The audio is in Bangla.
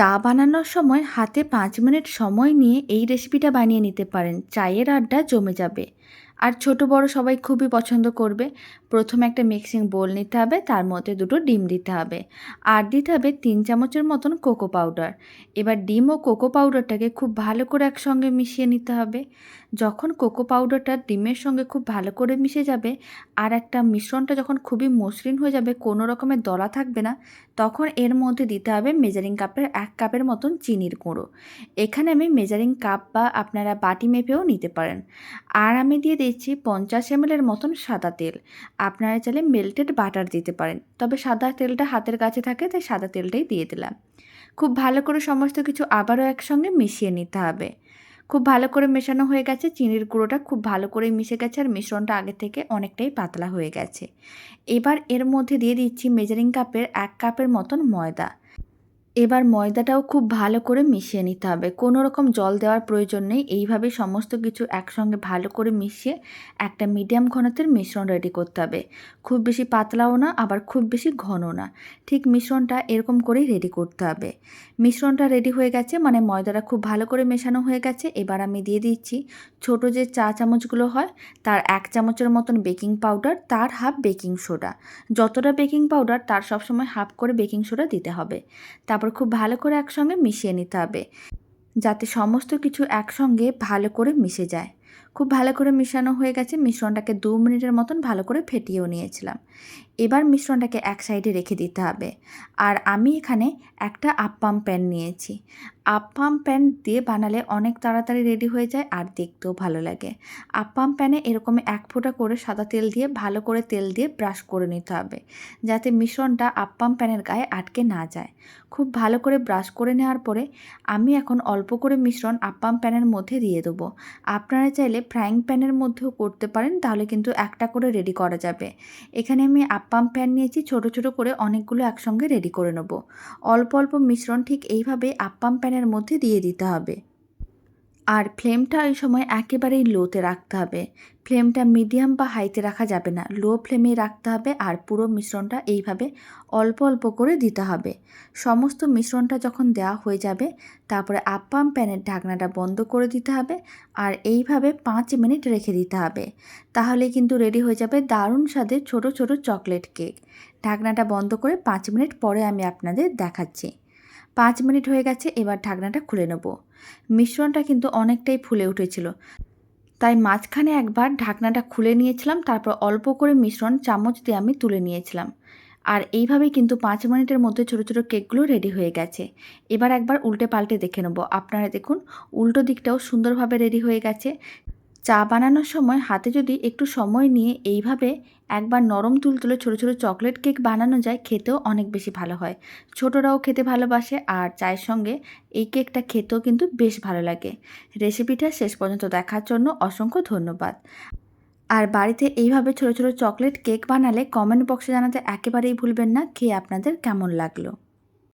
চা বানানোর সময় হাতে পাঁচ মিনিট সময় নিয়ে এই রেসিপিটা বানিয়ে নিতে পারেন। চায়ের আড্ডা জমে যাবে। আর ছোট বড় সবাই খুবই পছন্দ করবে। প্রথমে একটা মিক্সিং বোল নিতে হবে, তার মধ্যে দুটো ডিম দিতে হবে। আর দিতে হবে তিন চামচের মতন কোকো পাউডার। এবার ডিম ও কোকো পাউডারটাকে খুব ভালো করে একসঙ্গে মিশিয়ে নিতে হবে। যখন কোকো পাউডারটা ডিমের সঙ্গে খুব ভালো করে মিশে যাবে আর একটা মিশ্রণটা যখন খুবই মসৃণ হয়ে যাবে, কোনো রকমের দলা থাকবে না, তখন এর মধ্যে দিতে হবে মেজারিং কাপের এক কাপের মতন চিনির গুঁড়ো। এখানে আমি মেজারিং কাপ বা আপনারা বাটি মেপেও নিতে পারেন। আর আমি দিয়ে দিচ্ছি পঞ্চাশ এমএলের মতন সাদা তেল। আপনারা চাইলে মেল্টেড বাটার দিতে পারেন, তবে সাদা তেলটা হাতের কাছে থাকে, তাই সাদা তেলটাই দিয়ে দিলাম। খুব ভালো করে সমস্ত কিছু আবারও একসঙ্গে মিশিয়ে নিতে হবে। খুব ভালো করে মেশানো হয়ে গেছে, চিনির গুঁড়োটা খুব ভালো করে মিশে গেছে, আর মিশ্রণটা আগে থেকে অনেকটাই পাতলা হয়ে গেছে। এবার এর মধ্যে দিয়ে দিচ্ছি মেজারিং কাপের এক কাপের মতন ময়দা। এবার ময়দাটাও খুব ভালো করে মিশিয়ে নিতে হবে। কোনো রকম জল দেওয়ার প্রয়োজন নেই। এইভাবে সমস্ত কিছু একসঙ্গে ভালো করে মিশিয়ে একটা মিডিয়াম ঘনত্বের মিশ্রণ রেডি করতে হবে। খুব বেশি পাতলাও না, আবার খুব বেশি ঘন না। ঠিক মিশ্রণটা এরকম করেই রেডি করতে হবে। মিশ্রণটা রেডি হয়ে গেছে মানে ময়দাটা খুব ভালো করে মেশানো হয়ে গেছে। এবার আমি দিয়ে দিচ্ছি ছোট যে চা চামচগুলো হয়, তার এক চামচের মতন বেকিং পাউডার তার হাফ বেকিং সোডা যতটা বেকিং পাউডার তার সবসময় হাফ করে বেকিং সোডা দিতে হবে। তারপর খুব ভালো করে একসঙ্গে মিশিয়ে নিতে হবে, যাতে সমস্ত কিছু একসঙ্গে ভালো করে মিশে যায়। খুব ভালো করে মিশানো হয়ে গেছে। মিশ্রণটাকে দু মিনিটের মতন ভালো করে ফেটিয়েও নিয়েছিলাম। এবার মিশ্রণটাকে এক সাইডে রেখে দিতে হবে। আর আমি এখানে একটা আপ্পাম প্যান নিয়েছি। আপ্পাম প্যান দিয়ে বানালে অনেক তাড়াতাড়ি রেডি হয়ে যায় আর দেখতেও ভালো লাগে। আপ্পাম প্যানে এরকম এক ফোঁটা করে সাদা তেল দিয়ে ভালো করে তেল দিয়ে ব্রাশ করে নিতে হবে। যাতে মিশ্রণটা আপ্পাম প্যানের গায়ে আটকে না যায়। খুব ভালো করে ব্রাশ করে নেওয়ার পরে আমি এখন অল্প করে মিশ্রণ আপ্পাম প্যানের মধ্যে দিয়ে দেবো। আপনারা চাইলে ফ্রাইং প্যানের মধ্যেও করতে পারেন, তাহলে কিন্তু একটা করে রেডি করা যাবে। এখানে আমি আপ্পাম প্যান নিয়েছি, ছোট ছোট করে অনেকগুলো একসঙ্গে রেডি করে নেব। অল্প অল্প মিশ্রণ ঠিক এইভাবে আপ্পাম প্যানের মধ্যে দিয়ে দিতে হবে। আর ফ্লেমটা ওই সময় একেবারেই লোতে রাখতে হবে। ফ্লেমটা মিডিয়াম বা হাইতে রাখা যাবে না। লো ফ্লেমেই রাখতে হবে আর পুরো মিশ্রণটা এইভাবে অল্প অল্প করে দিতে হবে। সমস্ত মিশ্রণটা যখন দেওয়া হয়ে যাবে, তারপরে আপ্পাম প্যানের ঢাকনাটা বন্ধ করে দিতে হবে আর এইভাবে পাঁচ মিনিট রেখে দিতে হবে। তাহলে কিন্তু রেডি হয়ে যাবে দারুণ স্বাদের ছোট ছোট চকলেট কেক ঢাকনাটা বন্ধ করে পাঁচ মিনিট পরে আমি আপনাদের দেখাচ্ছি। পাঁচ মিনিট হয়ে গেছে, এবার ঢাকনাটা খুলে নেব। মিশ্রণটা কিন্তু অনেকটাই ফুলে উঠেছিল। তাই মাঝখানে একবার ঢাকনাটা খুলে নিয়েছিলাম, তারপর অল্প করে মিশ্রণ চামচ দিয়ে আমি তুলে নিয়েছিলাম। আর এইভাবেই কিন্তু পাঁচ মিনিটের মধ্যে ছোটো ছোটো কেকগুলো রেডি হয়ে গেছে। এবার একবার উল্টে পাল্টে দেখে নেব। আপনারা দেখুন, উল্টো দিকটাও সুন্দরভাবে রেডি হয়ে গেছে। চা বানানোর সময় হাতে যদি একটু সময় নিয়ে এইভাবে একবার নরম তুলতুলে ছোটো ছোটো চকলেট কেক বানানো যায়, খেতেও অনেক বেশি ভালো হয়। ছোটরাও খেতে ভালোবাসে আর চায়ের সঙ্গে এই কেকটা খেতেও কিন্তু বেশ ভালো লাগে। রেসিপিটা শেষ পর্যন্ত দেখার জন্য অসংখ্য ধন্যবাদ। আর বাড়িতে এইভাবে ছোটো ছোটো চকলেট কেক বানালে কমেন্ট বক্সে জানাতে একেবারেই ভুলবেন না। খেয়ে আপনাদের কেমন লাগল?